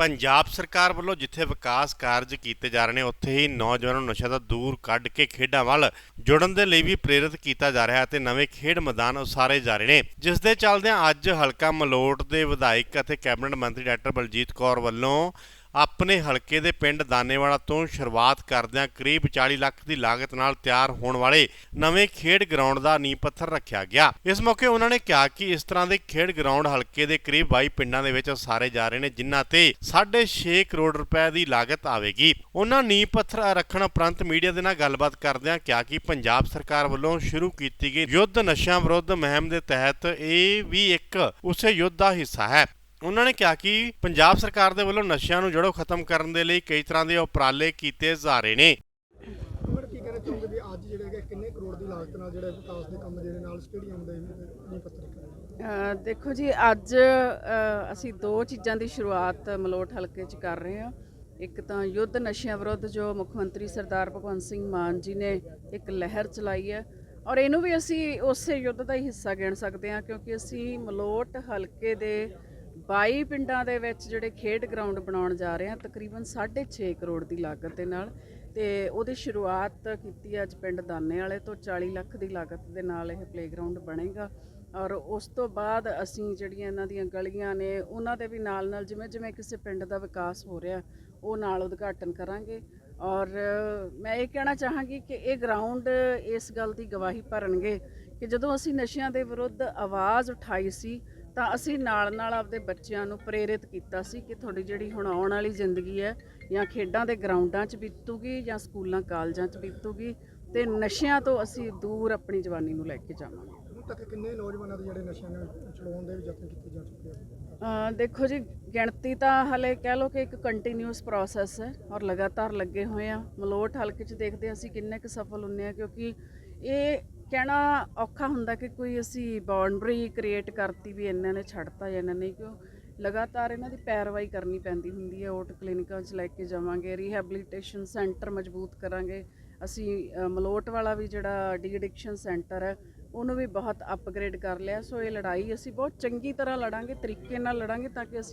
ਪੰਜਾਬ ਸਰਕਾਰ ਵੱਲੋਂ ਜਿੱਥੇ ਵਿਕਾਸ ਕਾਰਜ ਕੀਤੇ ਜਾ ਰਹੇ ਨੇ, ਉੱਥੇ ਹੀ ਨੌਜਵਾਨਾਂ ਨੂੰ ਨਸ਼ਾ ਤੋਂ ਦੂਰ ਕੱਢ ਕੇ ਖੇਡਾਂ ਵੱਲ ਜੁੜਨ ਦੇ ਲਈ ਵੀ ਪ੍ਰੇਰਿਤ ਕੀਤਾ ਜਾ ਰਿਹਾ ਹੈ ਤੇ ਨਵੇਂ ਖੇਡ ਮੈਦਾਨ ਉਸਾਰੇ ਜਾ ਰਹੇ ਨੇ। ਜਿਸ ਦੇ ਚੱਲਦਿਆਂ ਅੱਜ ਹਲਕਾ ਮਲੋਟ ਦੇ ਵਿਧਾਇਕ ਅਤੇ ਕੈਬਨਿਟ ਮੰਤਰੀ ਡਾਕਟਰ ਬਲਜੀਤ ਕੌਰ ਵੱਲੋਂ ਆਪਣੇ ਹਲਕੇ ਦੇ ਪਿੰਡ ਦਾਨੇਵਾਲਾ ਤੋਂ ਸ਼ੁਰੂਆਤ ਕਰਦਿਆਂ ਕਰੀਬ 40 ਲੱਖ ਦੀ ਲਾਗਤ ਨਾਲ ਤਿਆਰ ਹੋਣ ਵਾਲੇ ਨਵੇਂ ਖੇਡ ਗਰਾਊਂਡ ਦਾ ਨੀਂਹ ਪੱਥਰ ਰੱਖਿਆ ਗਿਆ। ਇਸ ਮੌਕੇ ਉਹਨਾਂ ਨੇ ਕਿਹਾ ਕਿ ਇਸ ਤਰ੍ਹਾਂ ਦੇ ਖੇਡ ਗਰਾਊਂਡ ਹਲਕੇ ਦੇ ਕਰੀਬ 22 ਪਿੰਡਾਂ ਦੇ ਵਿੱਚ ਉਸਾਰੇ ਜਾ ਰਹੇ ਨੇ, ਜਿਨ੍ਹਾਂ ਤੇ 6.5 ਕਰੋੜ ਰੁਪਏ ਦੀ ਲਾਗਤ ਆਵੇਗੀ। ਉਹਨਾਂ ਨੀਂਹ ਪੱਥਰ ਰੱਖਣ ਉਪਰੰਤ ਮੀਡੀਆ ਦੇ ਨਾਲ ਗੱਲਬਾਤ ਕਰਦਿਆਂ ਕਿਹਾ ਕਿ ਪੰਜਾਬ ਸਰਕਾਰ ਵੱਲੋਂ ਸ਼ੁਰੂ ਕੀਤੀ ਗਈ ਯੁੱਧ ਨਸ਼ਿਆਂ ਵਿਰੁੱਧ ਮੁਹਿੰਮ ਦੇ ਤਹਿਤ ਇਹ ਵੀ ਇੱਕ ਉਸੇ ਯੁੱਧ ਦਾ ਹਿੱਸਾ ਹੈ। ਉਹਨਾਂ ਨੇ ਕਿਹਾ ਕਿ ਪੰਜਾਬ ਸਰਕਾਰ ਦੇ ਵੱਲੋਂ ਨਸ਼ਿਆਂ ਨੂੰ ਜੜੋਂ ਖਤਮ ਕਰਨ ਦੇ ਲਈ ਕਈ ਤਰ੍ਹਾਂ ਦੇ ਉਪਰਾਲੇ ਕੀਤੇ ਜਾ ਰਹੇ ਨੇ। ਪਰ ਕੀ ਕਹਿਣਾ ਚਾਹੋਗੇ ਵੀ ਅੱਜ ਜਿਹੜੇ ਹੈਗੇ ਕਿੰਨੇ ਕਰੋੜ ਦੀ ਲਾਗਤ ਨਾਲ ਜਿਹੜੇ ਵਿਕਾਸ ਦੇ ਕੰਮ ਜਿਹੜੇ ਨਾਲ ਸਟੇਡੀਅਮ ਦੇ ਨੀਂਹ ਪੱਥਰ ਰੱਖੇ ਗਏ? ਅ, ਦੇਖੋ ਜੀ ਅੱਜ ਅਸੀਂ ਦੋ ਚੀਜ਼ਾਂ ਦੀ ਸ਼ੁਰੂਆਤ ਮਲੋਟ ਹਲਕੇ 'ਚ ਕਰ ਰਹੇ ਹਾਂ। ਇੱਕ ਤਾਂ ਯੁੱਧ ਨਸ਼ਿਆਂ ਵਿਰੁੱਧ ਜੋ ਮੁੱਖ ਮੰਤਰੀ ਸਰਦਾਰ ਭਗਵੰਤ ਸਿੰਘ ਮਾਨ ਜੀ ਨੇ ਇੱਕ ਲਹਿਰ ਚਲਾਈ ਹੈ। ਔਰ ਇਹਨੂੰ ਵੀ ਅਸੀਂ ਉਸੇ ਯੁੱਧ ਦਾ ਹੀ ਹਿੱਸਾ ਗਿਣ ਸਕਦੇ ਹਾਂ ਕਿਉਂਕਿ ਅਸੀਂ ਮਲੋਟ ਹਲਕੇ ਦੇ 22 ਪਿੰਡਾਂ ਦੇ ਵਿੱਚ ਜਿਹੜੇ ਖੇਡ ਗਰਾਊਂਡ ਬਣਾਉਣ ਜਾ ਰਹੇ ਹਾਂ, ਤਕਰੀਬਨ 6.5 ਕਰੋੜ ਦੀ ਲਾਗਤ ਦੇ ਨਾਲ। ਤੇ ਉਹਦੀ ਸ਼ੁਰੂਆਤ ਕੀਤੀ ਅੱਜ ਪਿੰਡ ਦਾਨੇ ਵਾਲੇ ਤੋਂ 40 ਲੱਖ ਦੀ ਲਾਗਤ ਦੇ ਨਾਲ ਇਹ ਪਲੇਗਰਾਉਂਡ ਬਣੇਗਾ। ਔਰ ਉਸ ਤੋਂ ਬਾਅਦ ਅਸੀਂ ਜਿਹੜੀਆਂ ਇਹਨਾਂ ਦੀਆਂ ਗਲੀਆਂ ਨੇ, ਉਹਨਾਂ ਦੇ ਵੀ ਨਾਲ ਨਾਲ ਜਿਵੇਂ ਜਿਵੇਂ ਕਿਸੇ ਪਿੰਡ ਦਾ ਵਿਕਾਸ ਹੋ ਰਿਹਾ, ਉਹ ਨਾਲ ਉਦਘਾਟਨ ਕਰਾਂਗੇ। ਔਰ ਮੈਂ ਇਹ ਕਹਿਣਾ ਚਾਹਾਂਗੀ ਕਿ ਇਹ ਗਰਾਊਂਡ ਇਸ ਗੱਲ ਦੀ ਗਵਾਹੀ ਭਰਨਗੇ ਕਿ ਜਦੋਂ ਅਸੀਂ ਨਸ਼ਿਆਂ ਦੇ ਵਿਰੁੱਧ ਆਵਾਜ਼ ਉਠਾਈ ਸੀ ਤਾਂ ਅਸੀਂ ਨਾਲ ਨਾਲ ਆਪਦੇ ਬੱਚਿਆਂ ਨੂੰ ਪ੍ਰੇਰਿਤ ਕੀਤਾ ਸੀ ਕਿ ਤੁਹਾਡੀ ਜਿਹੜੀ ਹੁਣ ਆਉਣ ਵਾਲੀ ਜ਼ਿੰਦਗੀ ਹੈ ਜਾਂ ਖੇਡਾਂ ਦੇ ਗਰਾਊਂਡਾਂ 'ਚ ਬੀਤੂਗੀ ਜਾਂ ਸਕੂਲਾਂ ਕਾਲਜਾਂ 'ਚ ਬੀਤੂਗੀ ਤੇ ਨਸ਼ਿਆਂ ਤੋਂ ਅਸੀਂ ਦੂਰ ਆਪਣੀ ਜਵਾਨੀ ਨੂੰ ਲੈ ਕੇ ਜਾਵਾਂਗੇ। ਹੁਣ ਤੱਕ ਕਿੰਨੇ ਨੌਜਵਾਨਾਂ ਦੇ ਜਿਹੜੇ ਨਸ਼ਿਆਂ ਨੂੰ ਛੁਡਾਉਣ ਦੇ ਵੀ ਯਤਨ ਕੀਤੇ ਜਾ ਚੁੱਕੇ ਅ, ਦੇਖੋ ਜੀ ਗਿਣਤੀ ਤਾਂ ਹਲੇ ਕਹਿ ਲਓ ਕਿ ਇੱਕ ਕੰਟੀਨਿਊਸ ਪ੍ਰੋਸੈਸ ਹੈ ਔਰ ਲਗਾਤਾਰ ਲੱਗੇ ਹੋਏ ਆ। ਮਲੋਟ ਹਲਕੇ 'ਚ ਦੇਖਦੇ ਅਸੀਂ ਕਿੰਨੇ ਕੁ ਸਫਲ ਹੁੰਨੇ ਆ ਕਿਉਂਕਿ ਇਹ ਕਹਿਣਾ ਔਖਾ ਹੁੰਦਾ ਕਿ ਕੋਈ ਅਸੀਂ ਬਾਉਂਡਰੀ ਕ੍ਰੀਏਟ ਕਰਤੀ ਵੀ ਇਹਨਾਂ ਨੇ ਛੱਡਤਾ ਜਾਂ ਇਹਨਾਂ ਨੇ ਕਿਉਂ? ਲਗਾਤਾਰ ਇਹਨਾਂ ਦੀ ਪੈਰਵਾਈ ਕਰਨੀ ਪੈਂਦੀ ਹੁੰਦੀ ਹੈ ਓਟ ਕਲੀਨਿਕਾਂ 'ਚ ਲੈ ਕੇ ਜਾਵਾਂਗੇ ਰੀਹੈਬਿਲਿਟੇਸ਼ਨ ਸੈਂਟਰ ਮਜ਼ਬੂਤ ਕਰਾਂਗੇ। ਅਸੀਂ ਮਲੋਟ ਵਾਲਾ ਵੀ ਜਿਹੜਾ ਡੀ ਐਡਿਕਸ਼ਨ ਸੈਂਟਰ ਹੈ, ਉਹਨੂੰ ਵੀ ਬਹੁਤ ਅਪਗ੍ਰੇਡ ਕਰ ਲਿਆ। ਸੋ ਇਹ ਲੜਾਈ ਅਸੀਂ ਬਹੁਤ ਚੰਗੀ ਤਰ੍ਹਾਂ ਲੜਾਂਗੇ, ਤਰੀਕੇ ਨਾਲ ਲੜਾਂਗੇ ਤਾਂ ਕਿ ਅਸੀਂ